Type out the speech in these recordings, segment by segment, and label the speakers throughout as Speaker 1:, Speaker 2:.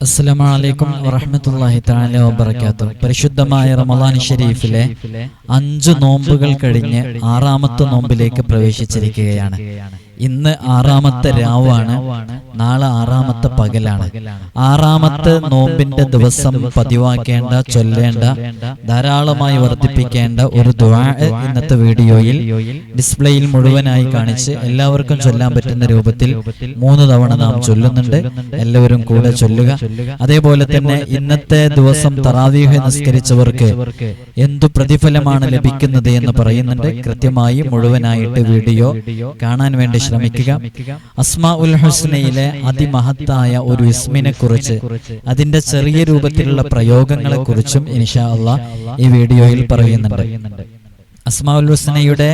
Speaker 1: അസ്സലാമലൈക്കും വറഹമത്തല്ലാഹി തആല വബറകാത്തു പരിശുദ്ധമായ റമളാൻ ഷരീഫിലെ അഞ്ച് നോമ്പുകൾ കഴിഞ്ഞ് ആറാമത്തെ നോമ്പിലേക്ക് പ്രവേശിച്ചിരിക്കുകയാണ്. ഇന്ന് ആറാമത്തെ രാവാണ് നാളെ ആറാമത്തെ പകലാണ്. ആറാമത്തെ നോമ്പിന്റെ ദിവസം പതിവാക്കേണ്ട ചൊല്ലേണ്ട ധാരാളമായി വർദ്ധിപ്പിക്കേണ്ട ഒരു ദുആ ഇന്നത്തെ വീഡിയോയിൽ ഡിസ്പ്ലേയിൽ മുഴുവനായി കാണിച്ച് എല്ലാവർക്കും ചൊല്ലാൻ പറ്റുന്ന രൂപത്തിൽ മൂന്ന് തവണ നാം ചൊല്ലുന്നുണ്ട്. എല്ലാവരും കൂടെ ചൊല്ലുക. അതേപോലെ തന്നെ ഇന്നത്തെ ദിവസം തറാവീഹ് നിസ്കരിച്ചവർക്ക് എന്തു പ്രതിഫലമാണ് ലഭിക്കുന്നത് എന്ന് പറയുന്നുണ്ട്. കൃത്യമായി മുഴുവനായിട്ട് വീഡിയോ കാണാൻ വേണ്ടി ശ്രമിക്കുക. അസ്മാ ഉൽ ഹുസ്നയിലെ അതിമഹത്തായ ഒരു ഇസ്മിനെ കുറിച്ച് അതിന്റെ ചെറിയ രൂപത്തിലുള്ള പ്രയോഗങ്ങളെ കുറിച്ചും ഇൻഷാ അള്ളാഹ് ഈ വീഡിയോയിൽ പറയുന്നുണ്ട്. അസ്മാഉൽ ഹുസ്നയുടെ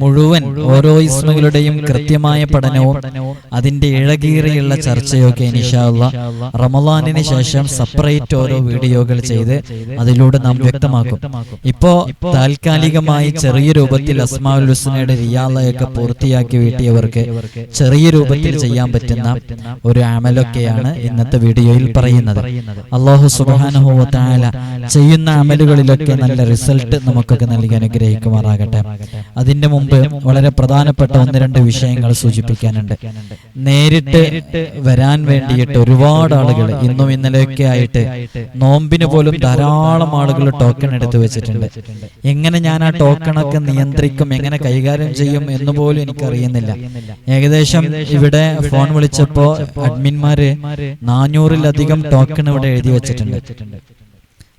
Speaker 1: മുഴുവൻ ഓരോ ഇസ്മുകളുടെയും കൃത്യമായ പഠനവും അതിന്റെ ഇഴകീറിയുള്ള ചർച്ചയൊക്കെ ഇൻഷാല്ല റമലാനിന് ശേഷം സെപ്പറേറ്റ് ഓരോ വീഡിയോകൾ ചെയ്ത് അതിലൂടെ നാം വ്യക്തമാക്കും. ഇപ്പോ താൽക്കാലികമായി ചെറിയ രൂപത്തിൽ അസ്മാഉൽ ഹുസ്നയുടെ റിയാലയൊക്കെ പൂർത്തിയാക്കി വീട്ടിയവർക്ക് ചെറിയ രൂപത്തിൽ ചെയ്യാൻ പറ്റുന്ന ഒരു അമലൊക്കെയാണ് ഇന്നത്തെ വീഡിയോയിൽ പറയുന്നത്. അള്ളാഹു സുബാനുഹോ താല ചെയ്യുന്ന അമലുകളിലൊക്കെ നല്ല റിസൾട്ട് നമുക്കൊക്കെ നൽകി അനുഗ്രഹിക്കുമാറാകട്ടെ. അതിന്റെ മുമ്പ് വളരെ പ്രധാനപ്പെട്ട ഒന്ന് രണ്ട് വിഷയങ്ങൾ സൂചിപ്പിക്കാനുണ്ട്. നേരിട്ട് വരാൻ വേണ്ടിയിട്ട് ഒരുപാട് ആളുകൾ ഇന്നും ഇന്നലെയൊക്കെ ആയിട്ട് നോമ്പിന് പോലും ധാരാളം ആളുകൾ ടോക്കൺ എടുത്തു വെച്ചിട്ടുണ്ട്. എങ്ങനെ ഞാൻ ആ ടോക്കണൊക്കെ നിയന്ത്രിക്കും എങ്ങനെ കൈകാര്യം ചെയ്യും എന്ന് പോലും എനിക്കറിയുന്നില്ല. ഏകദേശം ഇവിടെ ഫോൺ വിളിച്ചപ്പോ അഡ്മിന്മാര് നാനൂറിലധികം ടോക്കൺ ഇവിടെ എഴുതി വെച്ചിട്ടുണ്ട്.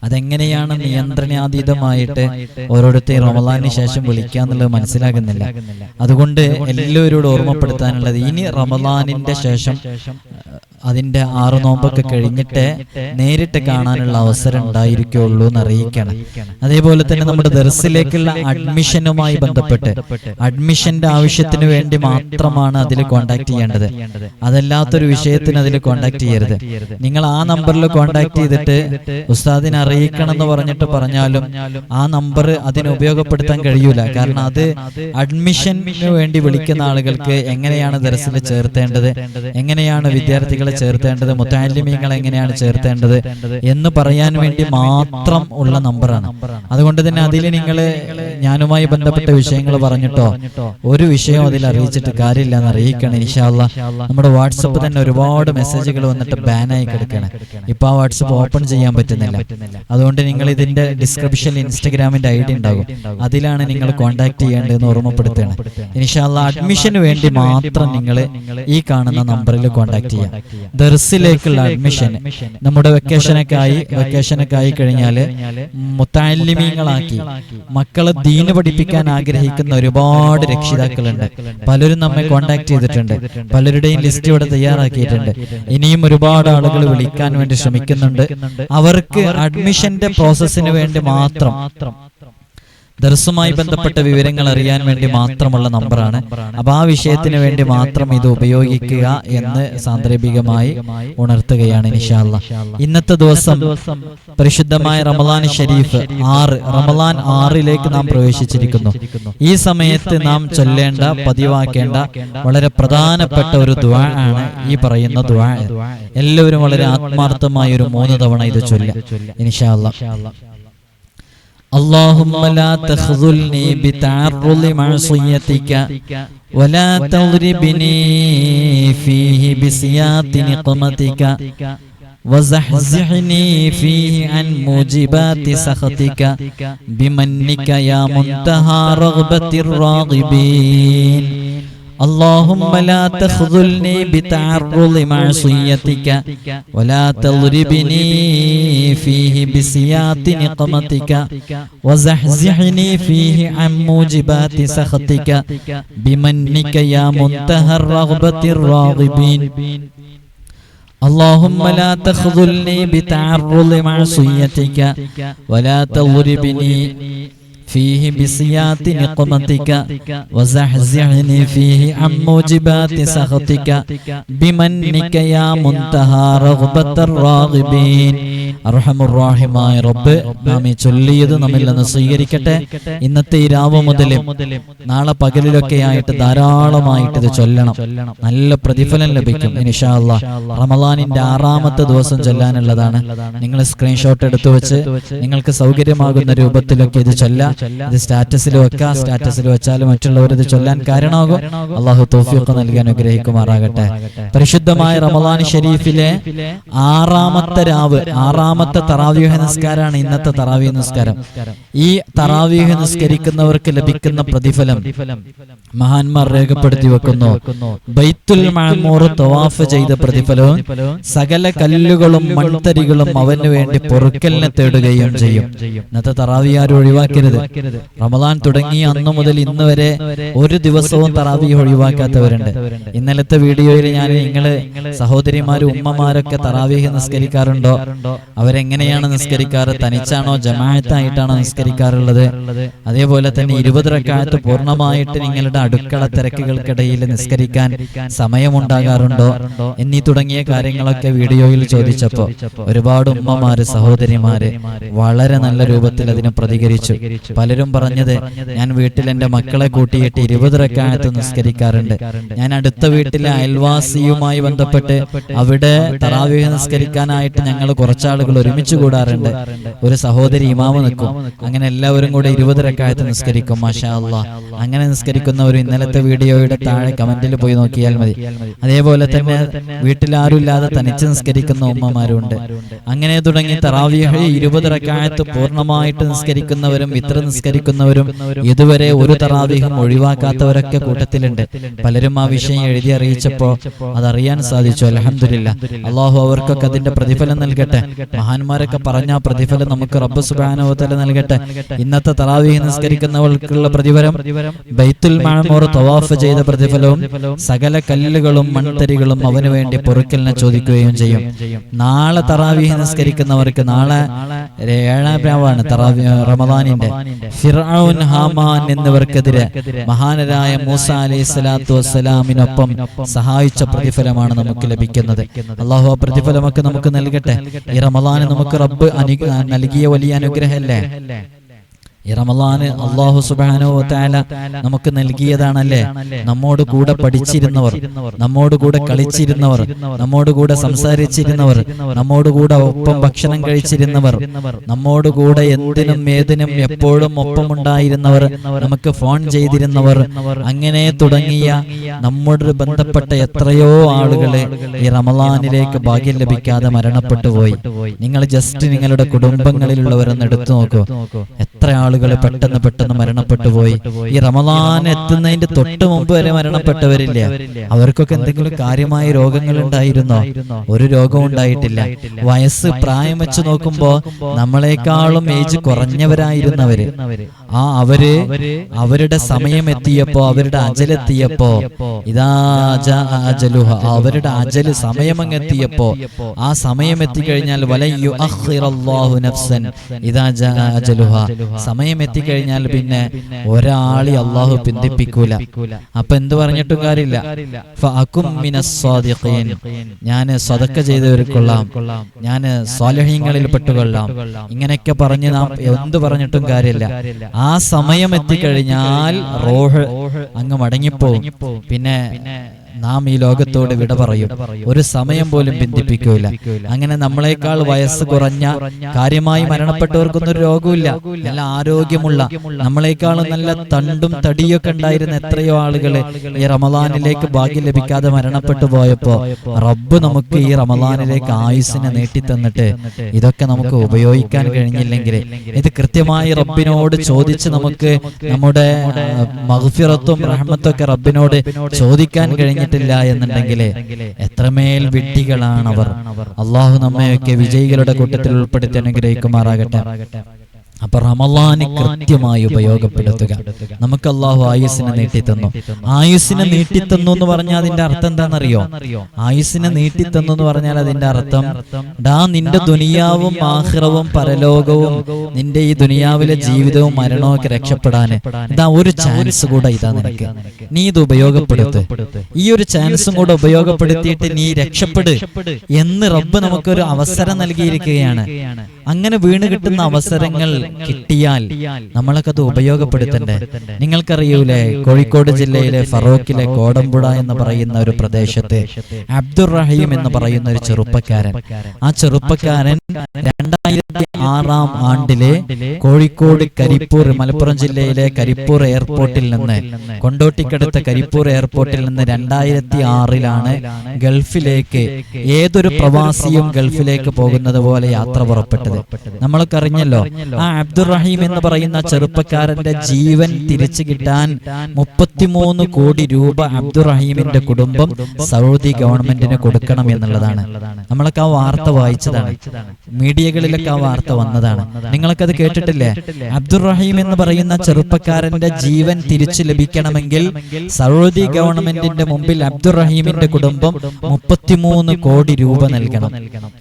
Speaker 1: അതെങ്ങനെയാണ് നിയന്ത്രണാതീതമായിട്ട് ഓരോരുത്തരും റമദാനിന് ശേഷം വിളിക്കുക എന്നുള്ളത് മനസ്സിലാകുന്നില്ല. അതുകൊണ്ട് എല്ലാവരോടും ഓർമ്മപ്പെടുത്താനുള്ളത് ഇനി റമദാനിന്റെ ശേഷം അതിന്റെ ആറ് നോമ്പൊക്കെ കഴിഞ്ഞിട്ട് നേരിട്ട് കാണാനുള്ള അവസരം ഉണ്ടായിരിക്കുള്ളൂ എന്ന് അറിയിക്കണം അതേപോലെ തന്നെ നമ്മുടെ ദർസിലേക്കുള്ള അഡ്മിഷനുമായി ബന്ധപ്പെട്ട് അഡ്മിഷന്റെ ആവശ്യത്തിന് വേണ്ടി മാത്രമാണ് അതിൽ കോണ്ടാക്ട് ചെയ്യേണ്ടത്. അതല്ലാത്തൊരു വിഷയത്തിന് അതിൽ കോണ്ടാക്ട് ചെയ്യരുത്. നിങ്ങൾ ആ നമ്പറിൽ കോണ്ടാക്ട് ചെയ്തിട്ട് ഉസ്താദിനെ അറിയിക്കണം എന്ന് പറഞ്ഞിട്ട് പറഞ്ഞാലും ആ നമ്പർ അതിന് ഉപയോഗപ്പെടുത്താൻ കഴിയൂല. കാരണം അത് അഡ്മിഷന് വേണ്ടി വിളിക്കുന്ന ആളുകൾക്ക് എങ്ങനെയാണ് ദർസിൽ ചേർത്തേണ്ടത്? എങ്ങനെയാണ് വിദ്യാർത്ഥികളെ ചേർത്തേണ്ടത് മുത്താലിമീങ്ങൾ എങ്ങനെയാണ് ചേർത്തേണ്ടത് എന്ന് പറയാൻ വേണ്ടി മാത്രം ഉള്ള നമ്പറാണ്. അതുകൊണ്ട് തന്നെ അതിൽ നിങ്ങൾ ഞാനുമായി ബന്ധപ്പെട്ട വിഷയങ്ങൾ പറഞ്ഞിട്ടോ ഒരു വിഷയം അതിൽ അറിയിച്ചിട്ട് കാര്യമില്ല എന്ന് അറിയിക്കണം ഇൻഷാല്ല നമ്മുടെ വാട്സപ്പ് തന്നെ ഒരുപാട് മെസ്സേജുകൾ വന്നിട്ട് ബാനായി കിടക്കണം ഇപ്പൊ ആ വാട്സപ്പ് ഓപ്പൺ ചെയ്യാൻ പറ്റുന്നില്ല. അതുകൊണ്ട് നിങ്ങൾ ഇതിന്റെ ഡിസ്ക്രിപ്ഷനിൽ ഇൻസ്റ്റഗ്രാമിന്റെ ഐ ഡി ഉണ്ടാകും. അതിലാണ് നിങ്ങൾ കോൺടാക്ട് ചെയ്യേണ്ടതെന്ന് ഓർമ്മപ്പെടുത്തുകയാണ്. ഇൻഷാല്ല അഡ്മിഷന് വേണ്ടി മാത്രം നിങ്ങൾ ഈ കാണുന്ന നമ്പറിൽ കോൺടാക്ട് ചെയ്യാം. ദർസിലേക്കുള്ള അഡ്മിഷൻ നമ്മുടെ വെക്കേഷനൊക്കെ ആയി വെക്കേഷനൊക്കെ ആയി കഴിഞ്ഞാൽ മുത്താലിമീങ്ങളാക്കി മക്കളെ ദീന് പഠിപ്പിക്കാൻ ആഗ്രഹിക്കുന്ന ഒരുപാട് രക്ഷിതാക്കളുണ്ട്. പലരും നമ്മെ കോണ്ടാക്ട് ചെയ്തിട്ടുണ്ട്. പലരുടെയും ലിസ്റ്റ് ഇവിടെ തയ്യാറാക്കിയിട്ടുണ്ട്. ഇനിയും ഒരുപാട് ആളുകൾ വിളിക്കാൻ വേണ്ടി ശ്രമിക്കുന്നുണ്ട്. അവർക്ക് അഡ്മിഷന്റെ പ്രോസസ്സിന് വേണ്ടി മാത്രം ദർസുമായി ബന്ധപ്പെട്ട വിവരങ്ങൾ അറിയാൻ വേണ്ടി മാത്രമുള്ള നമ്പറാണ്. അപ്പൊ ആ വിഷയത്തിന് വേണ്ടി മാത്രം ഇത് ഉപയോഗിക്കുക എന്ന് സാന്ദർഭികമായി ഉണർത്തുകയാണ് നിഷാല്ല ഇന്നത്തെ ദിവസം പരിശുദ്ധമായ റമലാൻ ഷരീഫ് ആറ് റമലാൻ ആറിലേക്ക് നാം പ്രവേശിച്ചിരിക്കുന്നു. ഈ സമയത്ത് നാം ചൊല്ലേണ്ട പതിവാക്കേണ്ട വളരെ പ്രധാനപ്പെട്ട ഒരു ദ്വാ ആണ് ഈ പറയുന്ന ദ്വാ എല്ലാവരും വളരെ ആത്മാർത്ഥമായ ഒരു മൂന്ന് തവണ ഇത് ചൊല്ലുക. ഇൻഷാല്ല اللهم لا تخذلني بتعرض معصيتك ولا تضربني فيه بسياط نقمتك وزحزحني فيه عن موجبات سخطك بمنك يا منتهى رغبة الراغبين. اللهم لا تخذلني بتعرض معصيتك ولا تضربني فيه بسياط نقمتك وزحزحني فيه عن موجبات سخطك. بمنك يا منتهى الرغبة الراغبين. اللهم لا تخذلني بتعرض معصيتك ولا تضربني فيه بسياط نقمتك وزحزحني فيه عن موجبات سخطك بمنك يا منتهى رغبة الراغبين അർഹമുറാഹിമായ റബ്ബ് നാം ഈ ചൊല്ലിയത് നമ്മിൽ നിന്ന് സ്വീകരിക്കട്ടെ ഇന്നത്തെ ഈ രാവ് മുതലും നാളെ പകലിലൊക്കെ ആയിട്ട് ധാരാളമായിട്ട് ഇത് ചൊല്ലണം നല്ല പ്രതിഫലം ലഭിക്കും ഇൻഷാ അല്ലാ റമദാനിന്റെ ആറാമത്തെ ദിവസം ചൊല്ലാനുള്ളതാണ് നിങ്ങൾ സ്ക്രീൻഷോട്ട് എടുത്തു വെച്ച് നിങ്ങൾക്ക് സൗകര്യമാകുന്ന രൂപത്തിലൊക്കെ ഇത് ചൊല്ലാം ഇത് സ്റ്റാറ്റസിൽ വെക്കാം സ്റ്റാറ്റസിൽ വെച്ചാൽ മറ്റുള്ളവർ ഇത് ചൊല്ലാൻ കാരണമാകും. അള്ളാഹു തോഫിയൊക്കെ നൽകി അനുഗ്രഹിക്കുമാറാകട്ടെ. പരിശുദ്ധമായ റമദാൻ ഷെരീഫിലെ ആറാമത്തെ രാവ് ആറാമത്തെ തറാവ്യൂഹ നിസ്കാരമാണ് ഇന്നത്തെ തറാവ്യൂഹ നിസ്കാരം. ഈ തറാവ്യൂഹ നിസ്കരിക്കുന്നവർക്ക് ലഭിക്കുന്ന പ്രതിഫലം. മഹാന്മാർ രേഖപ്പെടുത്തി വെക്കുന്നു. ബൈത്തുൽ മഅമൂർ തവാഫ് ചെയ്ത പ്രതിഫലവും സകല കല്ലുകളും മൺതരികളും അവന് വേണ്ടി പൊറുക്കലിനെ തേടുകയും ചെയ്യും. ഇന്നത്തെ തറാവി ആരും ഒഴിവാക്കരുത്? റമദാൻ തുടങ്ങി അന്നു മുതൽ ഇന്ന് വരെ ഒരു ദിവസവും തറാവി ഒഴിവാക്കാത്തവരുണ്ട്. ഇന്നലത്തെ വീഡിയോയിൽ ഞാൻ നിങ്ങൾ സഹോദരിമാരും ഉമ്മമാരൊക്കെ തറാവീഹ് നിസ്കരിക്കാറുണ്ടോ? അവരെങ്ങനെയാണ് നിസ്കരിക്കാറ്? തനിച്ചാണോ ജമാഅത്തായിട്ടാണോ നിസ്കരിക്കാറുള്ളത്? അതേപോലെ തന്നെ ഇരുപത് റക്കായത്ത് പൂർണമായിട്ട് നിങ്ങളുടെ അടുക്കള തിരക്കുകൾക്കിടയിൽ നിസ്കരിക്കാൻ സമയമുണ്ടാകാറുണ്ടോ? എന്നീ തുടങ്ങിയ കാര്യങ്ങളൊക്കെ വീഡിയോയിൽ ചോദിച്ചപ്പോ ഒരുപാട് ഉമ്മമാര് സഹോദരിമാര് വളരെ നല്ല രൂപത്തിൽ അതിനെ പ്രതികരിച്ചു. പലരും പറഞ്ഞത് ഞാൻ വീട്ടിൽ എന്റെ മക്കളെ കൂട്ടിയിട്ട് ഇരുപത് റക്കായത്ത് നിസ്കരിക്കാറുണ്ട്. ഞാൻ അടുത്ത വീട്ടിലെ അയൽവാസിയുമായി ബന്ധപ്പെട്ട് അവിടെ തറാവീഹ് നിസ്കരിക്കാനായിട്ട് ഞങ്ങൾ കുറച്ചാളുകൾ ഒരുമിച്ച് കൂടാറുണ്ട്. ഒരു സഹോദരി ഇമാവ് നിൽക്കും. അങ്ങനെ എല്ലാവരും കൂടെ ഇരുപത് റക്കായത്ത് നിസ്കരിക്കും. മാഷാ അങ്ങനെ അങ്ങനെ നിസ്കരിക്കുന്നവർ ഇന്നലത്തെ വീഡിയോയുടെ താഴെ കമന്റിൽ പോയി നോക്കിയാൽ മതി. അതേപോലെ തന്നെ വീട്ടിൽ ആരുമില്ലാതെ തനിച്ച് നിസ്കരിക്കുന്ന ഉമ്മമാരുണ്ട്. അങ്ങനെ തുടങ്ങി തറാവീഹ് ഇരുപത് റക്കായത്ത് പൂർണമായിട്ട് നിസ്കരിക്കുന്നവരും ഇത്ര നിസ്കരിക്കുന്നവരും ഇതുവരെ ഒരു തറാവിഹം ഒഴിവാക്കാത്തവരൊക്കെ കൂട്ടത്തിലുണ്ട്. പലരും ആ വിഷയം എഴുതി അറിയിച്ചപ്പോ അതറിയാൻ സാധിച്ചു. അലഹമില്ല അള്ളാഹു അവർക്കൊക്കെ അതിന്റെ പ്രതിഫലം നൽകട്ടെ. മഹാന്മാരൊക്കെ പറഞ്ഞ പ്രതിഫലം നമുക്ക് റബ്ബ് സുബാനോത്തല നൽകട്ടെ. ഇന്നത്തെ തറാവീഹ് നിസ്കരിക്കുന്നവർക്കുള്ള പ്രതിഫലം ബൈത്തുൽ മഴമോർ തവാഫ് ചെയ്ത പ്രതിഫലവും സകല കല്ലുകളും മൺതരികളും അവന് വേണ്ടി പൊറുക്കലിനെ ചോദിക്കുകയും ചെയ്യും. നാളെ തറാവീഹ് നിസ്കരിക്കുന്നവർക്ക് നാളെ ഏഴാം രാവാണ് തറാവി റമദാനിന്റെ. ഫിർഔൻ ഹാമാൻ എന്നിവർക്കെതിരെ മഹാനരായ മൂസ അലൈഹി സ്വലാത്തു വസ്സലാമിനൊപ്പം സഹായിച്ച പ്രതിഫലമാണ് നമുക്ക് ലഭിക്കുന്നത്. അള്ളാഹു ആ പ്രതിഫലമൊക്കെ നമുക്ക് നൽകട്ടെ. ഈ റമദാന് നമുക്ക് റബ്ബ് അനു നൽകിയ വലിയ അനുഗ്രഹമല്ലേ? ഈ റമലാന് അള്ളാഹു സുബാനോ താല നമുക്ക് നൽകിയതാണല്ലേ? നമ്മോട് കൂടെ പഠിച്ചിരുന്നവർ നമ്മോട് കൂടെ കളിച്ചിരുന്നവർ നമ്മോട് കൂടെ സംസാരിച്ചിരുന്നവർ നമ്മോട് കൂടെ ഒപ്പം ഭക്ഷണം കഴിച്ചിരുന്നവർ നമ്മോട് കൂടെ എന്തിനും ഏതിനും എപ്പോഴും ഒപ്പമുണ്ടായിരുന്നവർ നമുക്ക് ഫോൺ ചെയ്തിരുന്നവർ അങ്ങനെ തുടങ്ങിയ നമ്മോട് ബന്ധപ്പെട്ട എത്രയോ ആളുകളെ ഈ റമലാനിലേക്ക് ഭാഗ്യം ലഭിക്കാതെ മരണപ്പെട്ടു പോയി. നിങ്ങൾ ജസ്റ്റ് നിങ്ങളുടെ കുടുംബങ്ങളിലുള്ളവരെന്ന് എടുത്തു നോക്കൂ. എത്ര ആളുകൾ പെട്ടെന്ന് പെട്ടെന്ന് മരണപ്പെട്ടു പോയി. ഈ റമദാൻ എത്തുന്നതിന്റെ തൊട്ട് മുമ്പ് വരെ മരണപ്പെട്ടവരില്ല. അവർക്കൊക്കെ എന്തെങ്കിലും കാര്യമായ രോഗങ്ങൾ ഉണ്ടായിരുന്നോ ഒരു രോഗവും ഉണ്ടായിട്ടില്ല. വയസ്സ് പ്രായം വെച്ച് നോക്കുമ്പോ നമ്മളെക്കാളും ഏജ് കുറഞ്ഞവരായിരുന്നവര്. ആ അവർ അവരുടെ സമയം എത്തിയപ്പോ അവരുടെ അജലെത്തിയപ്പോ ഇതാ അജലുഹ അവരുടെ അജൽ സമയം അങ്ങ് എത്തിയപ്പോ ആ സമയം എത്തിക്കഴിഞ്ഞാൽ വലയ്യു അഖിറല്ലാഹു നഫ്സൻ. ഇതാ അജലുഹ സമയം എത്തിക്കഴിഞ്ഞാൽ പിന്നെ ഒരാളി അള്ളാഹു പിന്തിപ്പിക്കൂല. അപ്പൊ എന്ത് പറഞ്ഞിട്ടും കാര്യമില്ല. ഞാൻ സ്വതക്ക ചെയ്തവർക്കൊള്ളാം. ഞാൻ സ്വാലഹ്യങ്ങളിൽ പെട്ടുകൊള്ളാം. ഇങ്ങനെയൊക്കെ പറഞ്ഞ് നാം എന്ത് പറഞ്ഞിട്ടും കാര്യമില്ല. ആ സമയം എത്തിക്കഴിഞ്ഞാൽ റോഹ് അങ്ങ് മടങ്ങിപ്പോവും. പിന്നെ നാം ഈ ലോകത്തോട് വിട പറയും. ഒരു സമയം പോലും ബന്ധിപ്പിക്കൂല. അങ്ങനെ നമ്മളെക്കാൾ വയസ്സ് കുറഞ്ഞ കാര്യമായി മരണപ്പെട്ടവർക്കൊന്നും ഒരു രോഗമില്ല നല്ല ആരോഗ്യമുള്ള നമ്മളെക്കാൾ നല്ല തണ്ടും തടിയൊക്കെ ഉണ്ടായിരുന്ന എത്രയോ ആളുകൾ ഈ റമദാനിലേക്ക് ഭാഗ്യം ലഭിക്കാതെ മരണപ്പെട്ടു പോയപ്പോ റബ്ബ് നമുക്ക് ഈ റമദാനിലേക്ക് ആയുസിനെ നീട്ടിത്തന്നിട്ട് ഇതൊക്കെ നമുക്ക് ഉപയോഗിക്കാൻ കഴിഞ്ഞില്ലെങ്കിൽ ഇത് കൃത്യമായി റബ്ബിനോട് ചോദിച്ച് നമുക്ക് നമ്മുടെ മഹഫിറത്തും റഹ്മത്തും ഒക്കെ റബ്ബിനോട് ചോദിക്കാൻ കഴിഞ്ഞിട്ടില്ല എന്നുണ്ടെങ്കിൽ എത്രമേൽ വിഡ്ഢികളാണ് അവർ അള്ളാഹു നമ്മയൊക്കെ വിജയികളുടെ കൂട്ടത്തിൽ ഉൾപ്പെടുത്തി അനുഗ്രഹിക്കുമാറാകട്ടെ. അപ്പൊ റമലാന് കൃത്യമായി ഉപയോഗപ്പെടുത്തുക. നമുക്ക് അള്ളാഹു ആയുസിനെ നീട്ടിത്തന്നു. ആയുസിനെ നീട്ടിത്തന്നു എന്ന് പറഞ്ഞാൽ അതിന്റെ അർത്ഥം എന്താണെന്നറിയോ? ആയുസിനെ നീട്ടിത്തന്നു എന്ന് പറഞ്ഞാൽ അതിന്റെ അർത്ഥം ഡാ നിന്റെ ദുനിയാവും ആഹ്റവും പരലോകവും നിന്റെ ഈ ദുനിയാവിലെ ജീവിതവും മരണവും ഒക്കെ രക്ഷപ്പെടാന്. ഇതാ ഒരു ചാൻസ് കൂടെ ഇതാ നിനക്ക്. നീ ഇത് ഉപയോഗപ്പെടുത്തു. ഈ ഒരു ചാൻസും കൂടെ ഉപയോഗപ്പെടുത്തിയിട്ട് നീ രക്ഷപ്പെട്. എന്ന് റബ്ബ് നമുക്കൊരു അവസരം നൽകിയിരിക്കുകയാണ്. അങ്ങനെ വീണ് കിട്ടുന്ന അവസരങ്ങൾ കിട്ടിയാൽ നമ്മളൊക്കെ അത് ഉപയോഗപ്പെടുത്തണ്ടേ? നിങ്ങൾക്കറിയൂലേ കോഴിക്കോട് ജില്ലയിലെ ഫറോക്കിലെ കോടമ്പുഴ എന്ന് പറയുന്ന ഒരു പ്രദേശത്ത് അബ്ദുറഹീം എന്ന് പറയുന്ന ഒരു ചെറുപ്പക്കാരൻ. ആ ചെറുപ്പക്കാരൻ രണ്ടായിരത്തി ആറാം ആണ്ടിലെ കോഴിക്കോട് കരിപ്പൂർ മലപ്പുറം ജില്ലയിലെ കരിപ്പൂർ എയർപോർട്ടിൽ നിന്ന് കൊണ്ടോട്ടിക്കടുത്ത കരിപ്പൂർ എയർപോർട്ടിൽ നിന്ന് രണ്ടായിരത്തി ആറിലാണ് ഗൾഫിലേക്ക് ഏതൊരു പ്രവാസിയും ഗൾഫിലേക്ക് പോകുന്നത് പോലെ യാത്ര പുറപ്പെട്ടത്. നമ്മൾക്കറിഞ്ഞല്ലോ ആ അബ്ദുറഹീം എന്ന് പറയുന്ന ചെറുപ്പക്കാരന്റെ ജീവൻ തിരിച്ചു കിട്ടാൻ മുപ്പത്തിമൂന്ന് കോടി രൂപ അബ്ദുറഹീമിന്റെ കുടുംബം സൗദി ഗവൺമെന്റിന് കൊടുക്കണം എന്നുള്ളതാണ്. നമ്മളൊക്കെ ആ വാർത്ത വായിച്ചതാണ്. മീഡിയകളിലൊക്കെ ആ വാർത്ത വന്നതാണ്. നിങ്ങൾക്ക് അത് കേട്ടിട്ടില്ലേ? അബ്ദുറഹീം എന്ന് പറയുന്ന ചെറുപ്പക്കാരന്റെ ജീവൻ തിരിച്ചു ലഭിക്കണമെങ്കിൽ സൗദി ഗവൺമെന്റിന്റെ മുമ്പിൽ അബ്ദുറഹീമിന്റെ കുടുംബം മുപ്പത്തിമൂന്ന് കോടി രൂപ നൽകണം.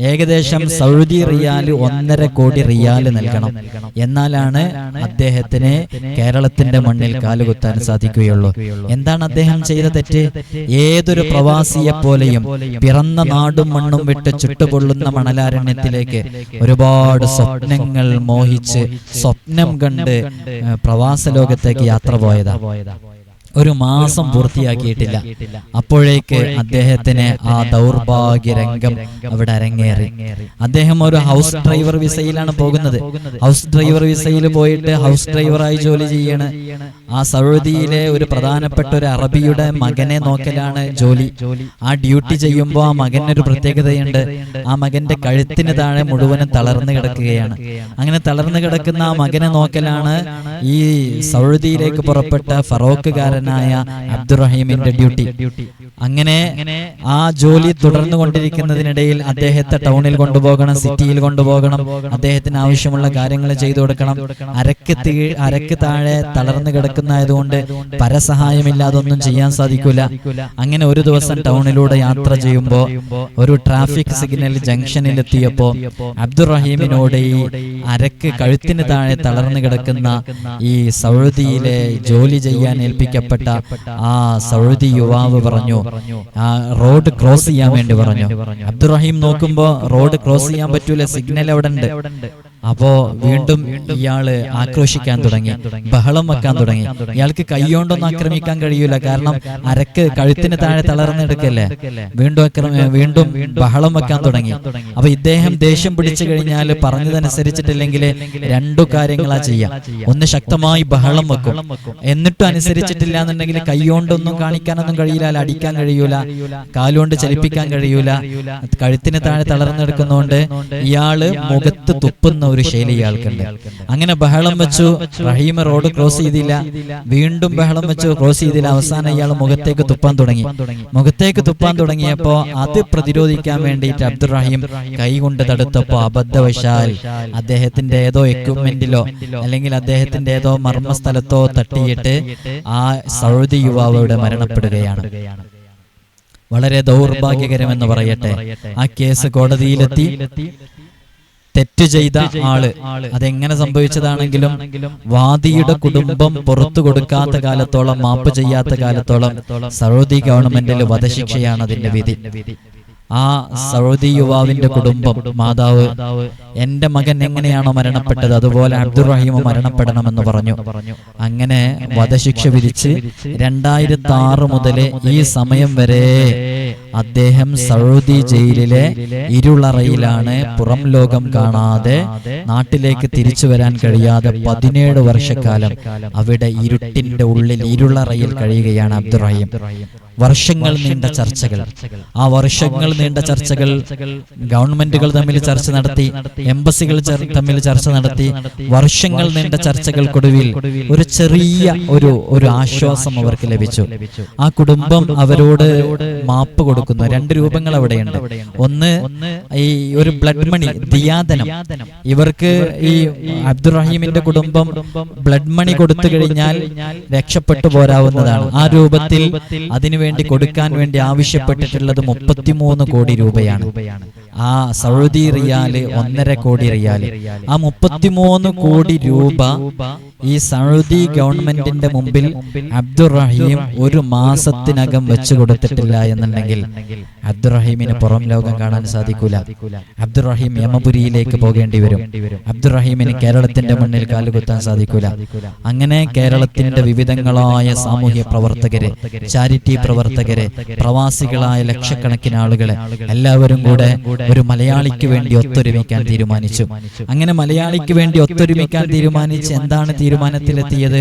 Speaker 1: ഏകദേശം സൗദി റിയാൽ ഒന്നര കോടി റിയാൽ നൽകണം. എന്നാലാണ് അദ്ദേഹത്തിന് കേരളത്തിന്റെ മണ്ണിൽ കാലുകുത്താൻ സാധിക്കുകയുള്ളൂ. എന്താണ് അദ്ദേഹം ചെയ്ത തെറ്റ്? ഏതൊരു പ്രവാസിയെ പോലെയും പിറന്ന നാടും മണ്ണും വിട്ട് ചുട്ടുപൊള്ളുന്ന മണലാരണ്യത്തിലേക്ക് ഒരുപാട് സ്വപ്നങ്ങൾ മോഹിച്ച് സ്വപ്നം കണ്ട് പ്രവാസ ലോകത്തേക്ക് യാത്ര പോയതാ. ഒരു മാസം പൂർത്തിയാക്കിയിട്ടില്ല. അപ്പോഴേക്ക് അദ്ദേഹത്തിന് ആ ദൗർഭാഗ്യ രംഗം അവിടെ അരങ്ങേറി. അദ്ദേഹം ഒരു ഹൗസ് ഡ്രൈവർ വിസയിലാണ് പോകുന്നത്. ഹൗസ് ഡ്രൈവർ വിസയിൽ പോയിട്ട് ഹൗസ് ഡ്രൈവറായി ജോലി ചെയ്യണ്. ആ സൗദിയിലെ ഒരു പ്രധാനപ്പെട്ട ഒരു അറബിയുടെ മകനെ നോക്കലാണ് ജോലി. ആ ഡ്യൂട്ടി ചെയ്യുമ്പോൾ ആ മകൻ ഒരു പ്രത്യേകതയുണ്ട്. ആ മകന്റെ കഴുത്തിന് താഴെ മുഴുവനും തളർന്നു കിടക്കുകയാണ്. അങ്ങനെ തളർന്നു കിടക്കുന്ന ആ മകനെ നോക്കലാണ് ഈ സൗദിയിലേക്ക് പുറപ്പെട്ട ഫറോക്കുകാരനായ അബ്ദുറഹീമിന്റെ ഡ്യൂട്ടി. അങ്ങനെ ആ ജോലി തുടർന്നു കൊണ്ടിരിക്കുന്നതിനിടയിൽ അദ്ദേഹത്തെ ടൗണിൽ കൊണ്ടുപോകണം സിറ്റിയിൽ കൊണ്ടുപോകണം അദ്ദേഹത്തിന് ആവശ്യമുള്ള കാര്യങ്ങൾ ചെയ്തു കൊടുക്കണം. അരക്ക് തീ അരക്ക് താഴെ തളർന്നു കിടക്കുന്നതായതുകൊണ്ട് പരസഹായമില്ലാതെ ഒന്നും ചെയ്യാൻ സാധിക്കില്ല. അങ്ങനെ ഒരു ദിവസം ടൗണിലൂടെ യാത്ര ചെയ്യുമ്പോൾ ഒരു ട്രാഫിക് സിഗ്നൽ ജംഗ്ഷനിൽ എത്തിയപ്പോൾ അബ്ദുറഹീമിനോട് ഈ അരക്ക് കഴുത്തിന് താഴെ തളർന്നു കിടക്കുന്ന ഈ സൗദിയിലെ ജോലി ചെയ്യാൻ ഏൽപ്പിക്കപ്പെട്ട ആ സൗദി യുവാവ് പറഞ്ഞു. ആ റോഡ് ക്രോസ് ചെയ്യാൻ വേണ്ടി പറഞ്ഞു. അബ്ദുറഹീം നോക്കുമ്പോ റോഡ് ക്രോസ് ചെയ്യാൻ പറ്റൂല സിഗ്നൽ അവിടെ ഉണ്ട്. അപ്പോ വീണ്ടും ഇയാൾ ആക്രോശിക്കാൻ തുടങ്ങി ബഹളം വെക്കാൻ തുടങ്ങി. ഇയാൾക്ക് കൈയോണ്ടൊന്നും ആക്രമിക്കാൻ കഴിയൂല. കാരണം അരക്ക് കഴുത്തിന് താഴെ തളർന്നെടുക്കല്ലേ വീണ്ടും ആക്രമ വീണ്ടും ബഹളം വെക്കാൻ തുടങ്ങി. അപ്പൊ ഇദ്ദേഹം ദേഷ്യം പിടിച്ചു കഴിഞ്ഞാൽ പറഞ്ഞതനുസരിച്ചിട്ടില്ലെങ്കിൽ രണ്ടു കാര്യങ്ങളാ ചെയ്യാം. ഒന്ന് ശക്തമായി ബഹളം വെക്കും. എന്നിട്ടും അനുസരിച്ചിട്ടില്ല എന്നുണ്ടെങ്കിൽ കൈയോണ്ടൊന്നും കാണിക്കാനൊന്നും കഴിയില്ല അല്ല അടിക്കാൻ കഴിയൂല കാലുകൊണ്ട് ചലിപ്പിക്കാൻ കഴിയൂല കഴുത്തിന് താഴെ തളർന്നെടുക്കുന്നതുകൊണ്ട് ഇയാൾ മുഖത്ത് തുപ്പുന്ന ഒരു ശൈലി ഇയാൾക്കുണ്ട് അങ്ങനെ ബഹളം വെച്ചു റഹീമ റോഡ് ക്രോസ് ചെയ്തില്ല. വീണ്ടും ബഹളം വെച്ചു ക്രോസ് ചെയ്തില്ല. അവസാനം ഇയാൾ മുഖത്തേക്ക് തുപ്പാൻ തുടങ്ങി. മുഖത്തേക്ക് തുപ്പാൻ തുടങ്ങിയപ്പോ അത് പ്രതിരോധിക്കാൻ വേണ്ടിയിട്ട് അബ്ദുറഹീം കൈകൊണ്ട് തടുത്തപ്പോ അബദ്ധവശാൽ അദ്ദേഹത്തിന്റെ ഏതോ എക്യുപ്മെന്റിലോ അല്ലെങ്കിൽ അദ്ദേഹത്തിന്റെ ഏതോ മർമ്മസ്ഥലത്തോ തട്ടിയിട്ട് ആ സൗദി യുവാവ് ഇവിടെ മരണപ്പെടുകയാണ്. വളരെ ദൗർഭാഗ്യകരമെന്ന് പറയട്ടെ. ആ കേസ് കോടതിയിലെത്തി. തെറ്റ് ചെയ്ത ആൾ. അതെങ്ങനെ സംഭവിച്ചതാണെങ്കിലും വാദിയുടെ കുടുംബം പുറത്തു കൊടുക്കാത്ത കാലത്തോളം മാപ്പ് ചെയ്യാത്ത കാലത്തോളം സൗദി ഗവൺമെന്റിൽ വധശിക്ഷയാണ് അതിന്റെ വിധി. ആ സൗദി യുവാവിന്റെ കുടുംബം മാതാവ് എന്റെ മകൻ എങ്ങനെയാണോ മരണപ്പെട്ടത്? അതുപോലെ അബ്ദുറഹീം മരണപ്പെടണമെന്ന് പറഞ്ഞു. അങ്ങനെ വധശിക്ഷ വിധിച്ച് രണ്ടായിരത്തി ആറ് മുതൽ ഈ സമയം വരെ അദ്ദേഹം സൗദി ജയിലിലെ ഇരുളറയിലാണ് പുറം ലോകം കാണാതെ നാട്ടിലേക്ക് തിരിച്ചു വരാൻ കഴിയാതെ പതിനേഴ് വർഷക്കാലം അവിടെ ഇരുട്ടിന്റെ ഉള്ളിൽ ഇരുളറയിൽ കഴിയുകയാണ് അബ്ദുറഹീം. വർഷങ്ങൾ നീണ്ട ചർച്ചകൾ. ആ വർഷങ്ങൾ നീണ്ട ചർച്ചകൾ ഗവൺമെന്റുകൾ തമ്മിൽ ചർച്ച നടത്തി എംബസികൾ തമ്മിൽ ചർച്ച നടത്തി വർഷങ്ങൾ നീണ്ട ചർച്ചകൾക്കൊടുവിൽ ഒരു ചെറിയ ഒരു ഒരു ആശ്വാസം അവർക്ക് ലഭിച്ചു. ആ കുടുംബം അവരോട് മാപ്പ് കൊടുക്കുന്നു രണ്ട് രൂപങ്ങൾ അവിടെയുണ്ട്. ഒന്ന് ഈ ഒരു ബ്ലഡ് മണി ദിയാദനം. ഇവർക്ക് ഈ അബ്ദുറഹീമിന്റെ കുടുംബം ബ്ലഡ് മണി കൊടുത്തു കഴിഞ്ഞാൽ രക്ഷപ്പെട്ടു പോരാവുന്നതാണ്. ആ രൂപത്തിൽ അതിനുവേണ്ടി കൊടുക്കാൻ വേണ്ടി ആവശ്യപ്പെട്ടിട്ടുള്ളത് മുപ്പത്തിമൂന്ന് കോടി രൂപയാണ്. ആ സൗദി റിയാൽ ഒന്നര കോടി റിയാൽ. ആ മുപ്പത്തിമൂന്ന് കോടി രൂപ ഈ സൗദി ഗവൺമെന്റിന്റെ മുമ്പിൽ അബ്ദുറഹീം ഒരു മാസത്തിനകം വെച്ചു കൊടുത്തിട്ടില്ല എന്നുണ്ടെങ്കിൽ അബ്ദുറഹീമിന് പുറം ലോകം കാണാൻ സാധിക്കൂല. അബ്ദുറഹീം യമപുരിയിലേക്ക് പോകേണ്ടി വരും. അബ്ദുറഹീമിന് കേരളത്തിന്റെ മുന്നിൽ കാലുകുത്താൻ സാധിക്കൂല. അങ്ങനെ കേരളത്തിന്റെ വിവിധങ്ങളായ സാമൂഹ്യ പ്രവർത്തകര് ചാരിറ്റി പ്രവർത്തകര് പ്രവാസികളായ ലക്ഷക്കണക്കിന് ആളുകളെ എല്ലാവരും കൂടെ ഒരു മലയാളിക്ക് വേണ്ടി ഒത്തൊരുമിക്കാൻ തീരുമാനിച്ചു. അങ്ങനെ മലയാളിക്ക് വേണ്ടി ഒത്തൊരുമിക്കാൻ തീരുമാനിച്ച് എന്താണ് തീരുമാനത്തിലെത്തിയത്?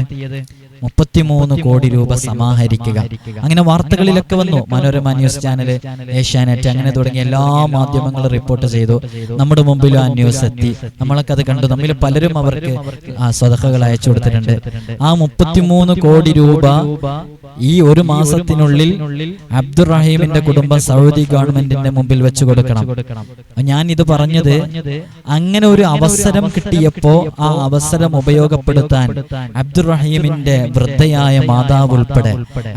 Speaker 1: മുപ്പത്തിമൂന്ന് കോടി രൂപ സമാഹരിക്കുക. അങ്ങനെ വാർത്തകളിലൊക്കെ വന്നു. മനോരമ ന്യൂസ് ചാനൽ ഏഷ്യാനെറ്റ് അങ്ങനെ തുടങ്ങിയ എല്ലാ മാധ്യമങ്ങളും റിപ്പോർട്ട് ചെയ്തു. നമ്മുടെ മുമ്പിലും ആ ന്യൂസ് എത്തി. നമ്മളൊക്കെ അത് കണ്ടു. നമ്മിൽ പലരും അവർക്ക് ആ സ്വതക്കകൾ അയച്ചു കൊടുത്തിട്ടുണ്ട്. ആ മുപ്പത്തിമൂന്ന് കോടി രൂപ ഈ ഒരു മാസത്തിനുള്ളിൽ അബ്ദുറഹീമിന്റെ കുടുംബം സൗദി ഗവൺമെന്റിന്റെ മുമ്പിൽ വെച്ച് കൊടുക്കണം. ഞാൻ ഇത് പറഞ്ഞത് അങ്ങനെ ഒരു അവസരം കിട്ടിയപ്പോ ആ അവസരം ഉപയോഗപ്പെടുത്താൻ അബ്ദുറഹീമിന്റെ വൃദ്ധയായ മാതാവ് ഉൾപ്പെടെ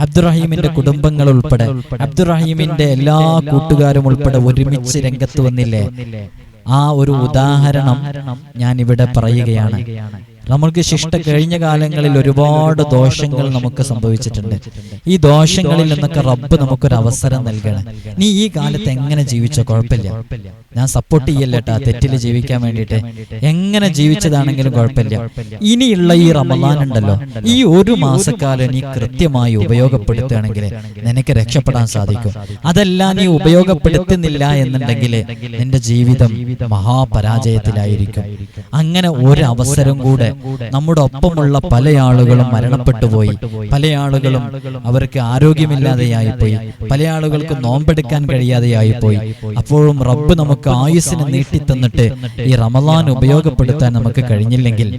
Speaker 1: അബ്ദുറഹീമിന്റെ കുടുംബങ്ങൾ ഉൾപ്പെടെ അബ്ദുറഹീമിന്റെ എല്ലാ കൂട്ടുകാരും ഉൾപ്പെടെ ഒരുമിച്ച് രംഗത്ത് വന്നില്ലേ? ആ ഒരു ഉദാഹരണം ഞാൻ ഇവിടെ പറയുകയാണ്. നമ്മൾക്ക് ശിഷ്ട കഴിഞ്ഞ കാലങ്ങളിൽ ഒരുപാട് ദോഷങ്ങൾ നമുക്ക് സംഭവിച്ചിട്ടുണ്ട്. ഈ ദോഷങ്ങളിൽ നിന്നൊക്കെ റബ്ബ് നമുക്കൊരു അവസരം നൽകണം. നീ ഈ കാലത്ത് എങ്ങനെ ജീവിച്ചോ കുഴപ്പമില്ല. ഞാൻ സപ്പോർട്ട് ചെയ്യല്ലേട്ടാ? തെറ്റിൽ ജീവിക്കാൻ വേണ്ടിയിട്ട്. എങ്ങനെ ജീവിച്ചതാണെങ്കിലും കുഴപ്പമില്ല. ഇനിയുള്ള ഈ റമദാൻ ഉണ്ടല്ലോ. ഈ ഒരു മാസക്കാലം നീ കൃത്യമായി ഉപയോഗപ്പെടുത്തുകയാണെങ്കിൽ നിനക്ക് രക്ഷപ്പെടാൻ സാധിക്കും. അതെല്ലാം നീ ഉപയോഗപ്പെടുത്തുന്നില്ല എന്നുണ്ടെങ്കിൽ നിന്റെ ജീവിതം മഹാപരാജയത്തിലായിരിക്കും. അങ്ങനെ ഒരു അവസരം കൂടെ നമ്മുടെ ഒപ്പമുള്ള പല ആളുകളും മരണപ്പെട്ടു പോയി പല ആളുകളും അവർക്ക് ആരോഗ്യമില്ലാതെയായി പോയി പല ആളുകൾക്ക് നോമ്പെടുക്കാൻ കഴിയാതെയായി പോയി അപ്പോഴും റബ്ബ് നമുക്ക് ആയുസ്സിന് നീട്ടിത്തന്നിട്ട് ഈ റമദാൻ ഉപയോഗപ്പെടുത്താൻ നമുക്ക് കഴിഞ്ഞില്ലെങ്കിൽ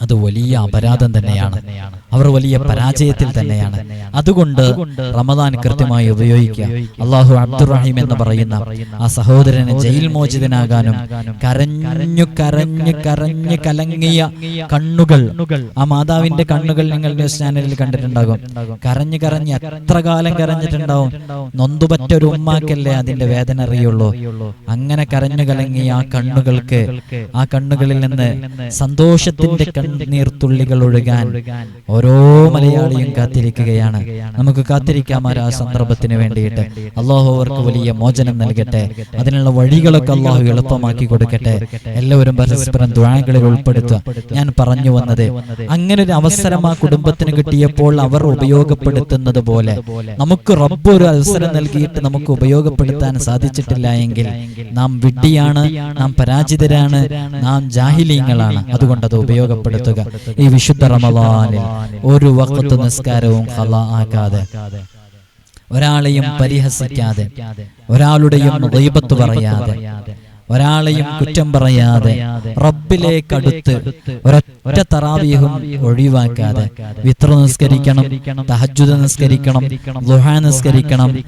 Speaker 1: അത് വലിയ അപരാധം തന്നെയാണ്. അവർ വലിയ പരാജയത്തിൽ തന്നെയാണ്. അതുകൊണ്ട് റമദാൻ കൃത്യമായി ഉപയോഗിക്കുക. അള്ളാഹു അബ്ദുറഹീം എന്ന് പറയുന്ന ആ സഹോദരന് ജയിൽ മോചിതനാകാനും കരഞ്ഞു കരഞ്ഞു കരഞ്ഞു കലങ്ങിയ കണ്ണുകൾ ആ മാതാവിന്റെ കണ്ണുകൾ നിങ്ങൾ ന്യൂസ് ചാനലിൽ കണ്ടിട്ടുണ്ടാകും. കരഞ്ഞു കരഞ്ഞ് എത്ര കാലം കരഞ്ഞിട്ടുണ്ടാവും? നൊന്തുപറ്റ ഒരു ഉമ്മാക്കല്ലേ അതിന്റെ വേദന അറിയുള്ളൂ. അങ്ങനെ കരഞ്ഞു കലങ്ങിയ ആ കണ്ണുകൾക്ക് ആ കണ്ണുകളിൽ നിന്ന് സന്തോഷത്തിന്റെ കണ്ണീർത്തുള്ളികൾ ഒഴുകാൻ ഓരോ മലയാളിയും കാത്തിരിക്കുകയാണ്. നമുക്ക് കാത്തിരിക്കാം ആ സന്ദർഭത്തിന് വേണ്ടിയിട്ട്. അള്ളാഹു അവർക്ക് വലിയ മോചനം നൽകട്ടെ. അതിനുള്ള വഴികളൊക്കെ അള്ളാഹു എളുപ്പമാക്കി കൊടുക്കട്ടെ. എല്ലാവരും പരസ്പരം ദ്വാരങ്ങളിൽ ഉൾപ്പെടുത്തുക. ഞാൻ പറഞ്ഞു വന്നത് അങ്ങനെ ഒരു അവസരം ആ കുടുംബത്തിന് കിട്ടിയപ്പോൾ അവർ ഉപയോഗപ്പെടുത്തുന്നത് പോലെ നമുക്ക് റബ്ബ് ഒരു അവസരം നൽകിയിട്ട് നമുക്ക് ഉപയോഗപ്പെടുത്താൻ സാധിച്ചിട്ടില്ല എങ്കിൽ നാം വിഡ്ഢിയാണ് നാം പരാജിതരാണ് നാം ജാഹിലീങ്ങളാണ്. അതുകൊണ്ട് അത് ഉപയോഗപ്പെടുത്തുക. ഈ വിശുദ്ധ റമദാനിൽ ഒരു വക്കത്ത് നിസ്കാരവും ഖലാ ആക്കാതെ. ഒരാളെയും പരിഹസിക്കാതെ. ഒരാളുടെയും ദൈവത്ത് പറയാതെ. ഒരാളെയും കുറ്റം പറയാതെ. റബ്ബിലേക്ക് അടുത്ത് ഒരൊറ്റ തറാവീഹും ഒഴിവാക്കാതെ. വിത്ര നിസ്കരിക്കണം തഹജ്ജുദ് നിസ്കരിക്കണം ദുഹ നിസ്കരിക്കണം.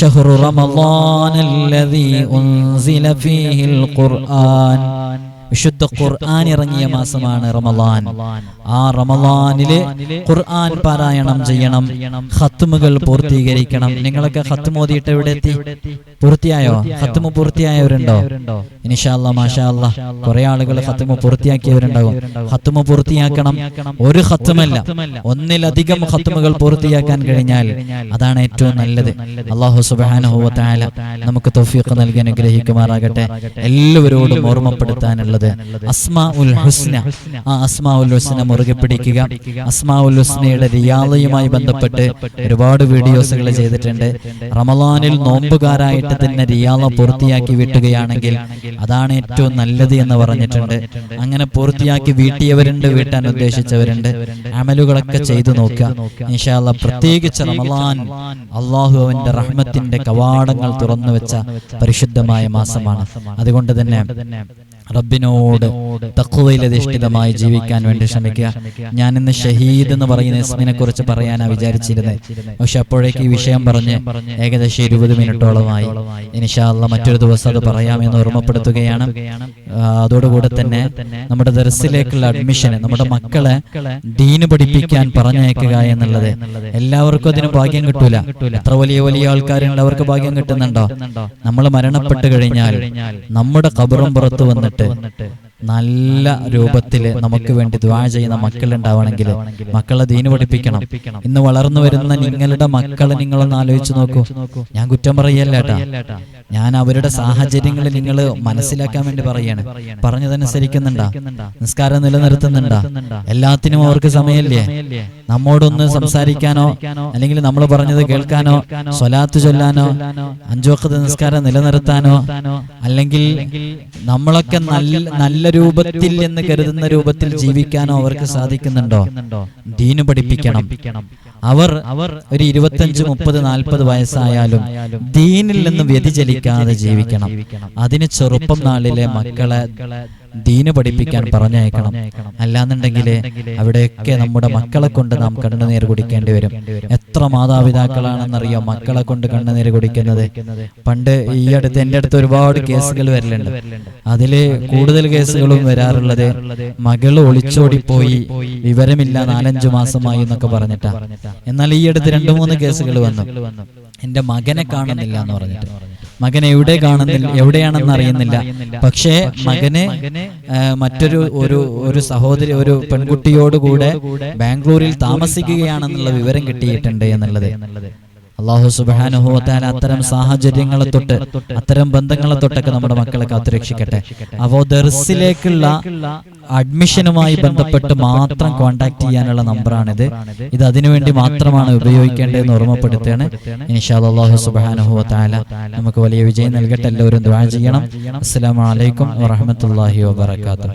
Speaker 1: ഷഹ്റു റമളാനല്ലദീ ഉൻസില ഫീഹിൽ ഖുർആൻ. വിശുദ്ധ ഖുർആൻ ഇറങ്ങിയ മാസമാണ് റമലാൻ. ആ റമലാനിൽ ഖുർആൻ പാരായണം ചെയ്യണം. ഹത്തുമുകൾ പൂർത്തീകരിക്കണം. നിങ്ങളൊക്കെ ഹത്തും ഓതിയിട്ട് എവിടെ എത്തി? പൂർത്തിയായോ? ഹത്തുമ പൂർത്തിയായവരുണ്ടോ? ഇനിഷാല്ല മാഷാല്ല കുറെ ആളുകൾ ഹത്തുമ പൂർത്തിയാക്കിയവരുണ്ടാകും. ഹത്തുമ പൂർത്തിയാക്കണം. ഒരു ഹത്തുമല്ല ഒന്നിലധികം ഹത്തുമുകൾ പൂർത്തിയാക്കാൻ കഴിഞ്ഞാൽ അതാണ് ഏറ്റവും നല്ലത്. അള്ളാഹു തആല നമുക്ക് തൗഫീഖ് നൽകി അനുഗ്രഹിക്കുമാറാകട്ടെ. എല്ലാവരോടും ഓർമ്മപ്പെടുത്താനുള്ളത് അസ്മാ ഉൽ ഹുസ്ന. ആ അസ്മാ ഉൽ ഹുസ്ന മുറുകെ പിടിക്കുക. അസ്മാ ഉൽ ഹുസ്നയുടെ റിയാലയുമായി ബന്ധപ്പെട്ട് ഒരുപാട് വീഡിയോസുകൾ ചെയ്തിട്ടുണ്ട്. റമലാനിൽ നോമ്പുകാരായിട്ട് തന്നെ റിയാല പൂർത്തിയാക്കി വീട്ടുകയാണെങ്കിൽ അതാണ് ഏറ്റവും നല്ലത് എന്ന് പറഞ്ഞിട്ടുണ്ട്. അങ്ങനെ പൂർത്തിയാക്കി വീട്ടിയവരുണ്ട് വീട്ടാൻ ഉദ്ദേശിച്ചവരുണ്ട്. അമലുകളൊക്കെ ചെയ്തു നോക്കുക. ഇൻഷാല്ല പ്രത്യേകിച്ച് റമലാൻ അള്ളാഹു അവന്റെ റഹ്മത്തിന്റെ കവാടങ്ങൾ തുറന്നു വെച്ച പരിശുദ്ധമായ മാസമാണ്. അതുകൊണ്ട് തന്നെ റബ്ബിനോട് തക്കുവയിലധിഷ്ഠിതമായി ജീവിക്കാൻ വേണ്ടി ശ്രമിക്കുക. ഞാൻ ഇന്ന് ഷഹീദ് എന്ന് പറയുന്ന ഇസ്മിനെ കുറിച്ച് പറയാനാ വിചാരിച്ചിരുന്നത്. പക്ഷെ അപ്പോഴേക്ക് ഈ വിഷയം പറഞ്ഞ് ഏകദേശം ഇരുപത് മിനിറ്റോളമായി. ഇനിഷാല്ല മറ്റൊരു ദിവസം അത് പറയാമെന്ന് ഓർമ്മപ്പെടുത്തുകയാണ്. അതോടുകൂടെ തന്നെ നമ്മുടെ ദർസിലേക്കുള്ള അഡ്മിഷന് നമ്മുടെ മക്കളെ ഡീന് പഠിപ്പിക്കാൻ പറഞ്ഞയക്കുക എന്നുള്ളത്. എല്ലാവർക്കും അതിന് ഭാഗ്യം കിട്ടൂല. എത്ര വലിയ വലിയ ആൾക്കാരുണ്ട് അവർക്ക് ഭാഗ്യം കിട്ടുന്നുണ്ടോ? നമ്മൾ മരണപ്പെട്ട് കഴിഞ്ഞാൽ നമ്മുടെ കബറും പുറത്ത് വന്നിട്ട് വന്നിട്ട്. നല്ല രൂപത്തിൽ നമുക്ക് വേണ്ടി ദ്വാ ചെയ്യുന്ന മക്കളുണ്ടാവണമെങ്കിൽ മക്കളെ ദീന് പഠിപ്പിക്കണം. ഇന്ന് വളർന്നു വരുന്ന നിങ്ങളുടെ മക്കളെ നിങ്ങളൊന്ന് ആലോചിച്ച് നോക്കൂ. ഞാൻ കുറ്റം പറയല്ലേട്ടാ ഞാൻ അവരുടെ സാഹചര്യങ്ങൾ നിങ്ങൾ മനസ്സിലാക്കാൻ വേണ്ടി പറയാണ്. പറഞ്ഞതനുസരിക്കുന്നുണ്ടാ. നിസ്കാരം നിലനിർത്തുന്നുണ്ടാ. എല്ലാത്തിനും അവർക്ക് സമയമില്ലേ? നമ്മോടൊന്ന് സംസാരിക്കാനോ അല്ലെങ്കിൽ നമ്മൾ പറഞ്ഞത് കേൾക്കാനോ സ്വലാത്ത് ചൊല്ലാനോ അഞ്ചോക്കത്ത് നിസ്കാരം നിലനിർത്താനോ അല്ലെങ്കിൽ നമ്മളൊക്കെ നല്ല നല്ല രൂപത്തിൽ എന്ന് കരുതുന്ന രൂപത്തിൽ ജീവിക്കാനോ അവർക്ക് സാധിക്കുന്നുണ്ടോ? ദീന് പഠിപ്പിക്കണം. അവർ അവർ ഒരു ഇരുപത്തഞ്ച് മുപ്പത് നാൽപ്പത് വയസ്സായാലും ദീനിൽ നിന്ന് വ്യതിചലിക്കാതെ ജീവിക്കണം. അതിന് ചെറുപ്പം നാളിലെ മക്കളെ ദീന് പഠിപ്പിക്കാൻ പറഞ്ഞയക്കണം. അല്ലാന്നുണ്ടെങ്കിൽ അവിടെയൊക്കെ നമ്മുടെ മക്കളെ കൊണ്ട് നാം കണ്ണുനീർ കുടിക്കേണ്ടി വരും. എത്ര മാതാപിതാക്കളാണെന്നറിയോ മക്കളെ കൊണ്ട് കണ്ണുനീർ കുടിക്കുന്നത്? പണ്ട് ഈ അടുത്ത് എന്റെ അടുത്ത് ഒരുപാട് കേസുകൾ വരലുണ്ട്. അതിൽ കൂടുതൽ കേസുകളും വരാറുള്ളത് മകൾ ഒളിച്ചോടിപ്പോയി വിവരമില്ല നാലഞ്ചു മാസമായി എന്നൊക്കെ പറഞ്ഞിട്ടാ. എന്നാൽ ഈ അടുത്ത് രണ്ടു മൂന്ന് കേസുകൾ വന്നു. എന്റെ മകനെ കാണുന്നില്ല എന്ന് പറഞ്ഞിട്ട്. മകൻ എവിടെ കാണുന്നില്ല എവിടെയാണെന്ന് അറിയുന്നില്ല. പക്ഷേ മകന് മറ്റൊരു ഒരു ഒരു സഹോദരി ഒരു പെൺകുട്ടിയോടുകൂടെ ബാംഗ്ലൂരിൽ താമസിക്കുകയാണെന്നുള്ള വിവരം കിട്ടിയിട്ടുണ്ട് എന്നുള്ളത്. അള്ളാഹു സുബാനുഭവത്താൽ അത്തരം സാഹചര്യങ്ങളെ തൊട്ട് അത്തരം ബന്ധങ്ങളെ തൊട്ടൊക്കെ നമ്മുടെ മക്കളെ കാത്തുരക്ഷിക്കട്ടെ. അപ്പോ ദർസിലേക്കുള്ള അഡ്മിഷനുമായി ബന്ധപ്പെട്ട് മാത്രം കോൺടാക്ട് ചെയ്യാനുള്ള നമ്പറാണിത്. ഇത് അതിനുവേണ്ടി മാത്രമാണ് ഉപയോഗിക്കേണ്ടതെന്ന് ഓർമ്മപ്പെടുത്തുകയാണ്. ഇൻഷാ അള്ളാഹു സുബാനുഭവത്താല നമുക്ക് വലിയ വിജയം നൽകട്ടെ. എല്ലാവരും ദ്വാ ചെയ്യണം. അസ്സലാമു വലൈക്കും വാഹമത്തല്ലാഹി വബർക്കാത്തു